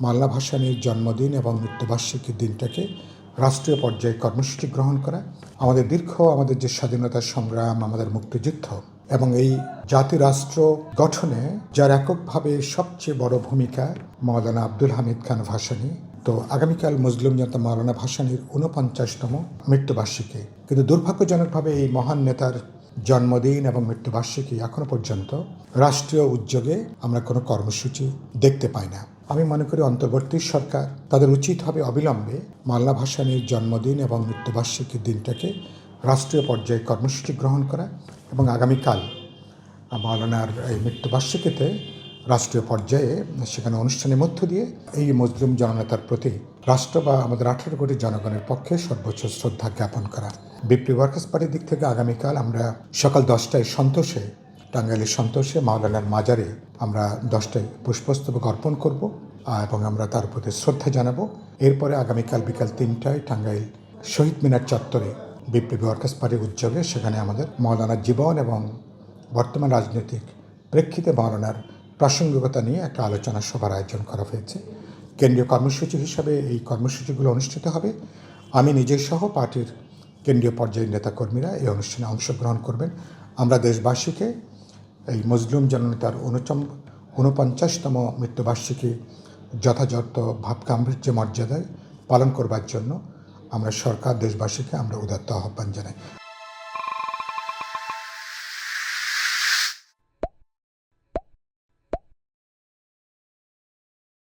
মাল্লা ভাসানীর জন্মদিন এবং মৃত্যুবার্ষিকীর দিনটাকে রাষ্ট্রীয় পর্যায়ে কর্মসূচি গ্রহণ করা। আমাদের দীর্ঘ, আমাদের যে স্বাধীনতার সংগ্রাম, আমাদের মুক্তিযুদ্ধ এবং এই জাতি রাষ্ট্র গঠনে যার এককভাবে সবচেয়ে বড় ভূমিকা মৌলানা আব্দুল হামিদ খান ভাসানী, তো আগামীকাল মুসলিম জনতা মাওলানা ভাসানীর ঊনপঞ্চাশতম মৃত্যুবার্ষিকী। কিন্তু দুর্ভাগ্যজনকভাবে এই মহান নেতার জন্মদিন এবং মৃত্যুবার্ষিকী এখনও পর্যন্ত রাষ্ট্রীয় উদ্যোগে আমরা কোনো কর্মসূচি দেখতে পাই না। আমি মনে করি অন্তর্বর্তী সরকার তাদের উচিত হবে অবিলম্বে মাল্লা ভাসানীর জন্মদিন এবং মৃত্যুবার্ষিকীর দিনটাকে রাষ্ট্রীয় পর্যায়ে কর্মসূচি গ্রহণ করা এবং আগামীকাল মাওলানার এই মৃত্যুবার্ষিকীতে রাষ্ট্রীয় পর্যায়ে সেখানে অনুষ্ঠানের মধ্য দিয়ে এই মুসলিম জননেতার প্রতি রাষ্ট্র বা আমাদের আঠারো কোটি জনগণের পক্ষে সর্বোচ্চ শ্রদ্ধা জ্ঞাপন করা। বিপ্লবী ওয়ার্কার্স পার্টির দিক থেকে আগামীকাল আমরা সকাল দশটায় সন্তোষে টাঙ্গাইলের সন্তোষে মাওলানার মাজারে আমরা দশটায় পুষ্পস্তবক অর্পণ করব এবং আমরা তার প্রতি শ্রদ্ধা জানাব। এরপরে আগামীকাল বিকাল তিনটায় টাঙ্গাইল শহীদ মিনার চত্বরে বিপ্লবী ওয়ার্কার্স পার্টির উদ্যোগে সেখানে আমাদের মৌলানার জীবন এবং বর্তমান রাজনৈতিক প্রেক্ষিতে মৌলানার প্রাসঙ্গিকতা নিয়ে একটা আলোচনা সভার আয়োজন করা হয়েছে। কেন্দ্রীয় কর্মসূচি হিসাবে এই কর্মসূচিগুলো অনুষ্ঠিত হবে। আমি নিজের সহ পার্টির কেন্দ্রীয় পর্যায়ের নেতাকর্মীরা এই অনুষ্ঠানে অংশগ্রহণ করবেন। আমরা দেশবাসীকে এই মজলুম জননেতার উনচম ঊনপঞ্চাশতম মৃত্যুবার্ষিকী যথাযথ ভাব গাম্ভীর্য মর্যাদায় পালন করবার জন্য আমরা সরকার দেশবাসীকে আমরা উদাত্ত আহ্বান জানাই।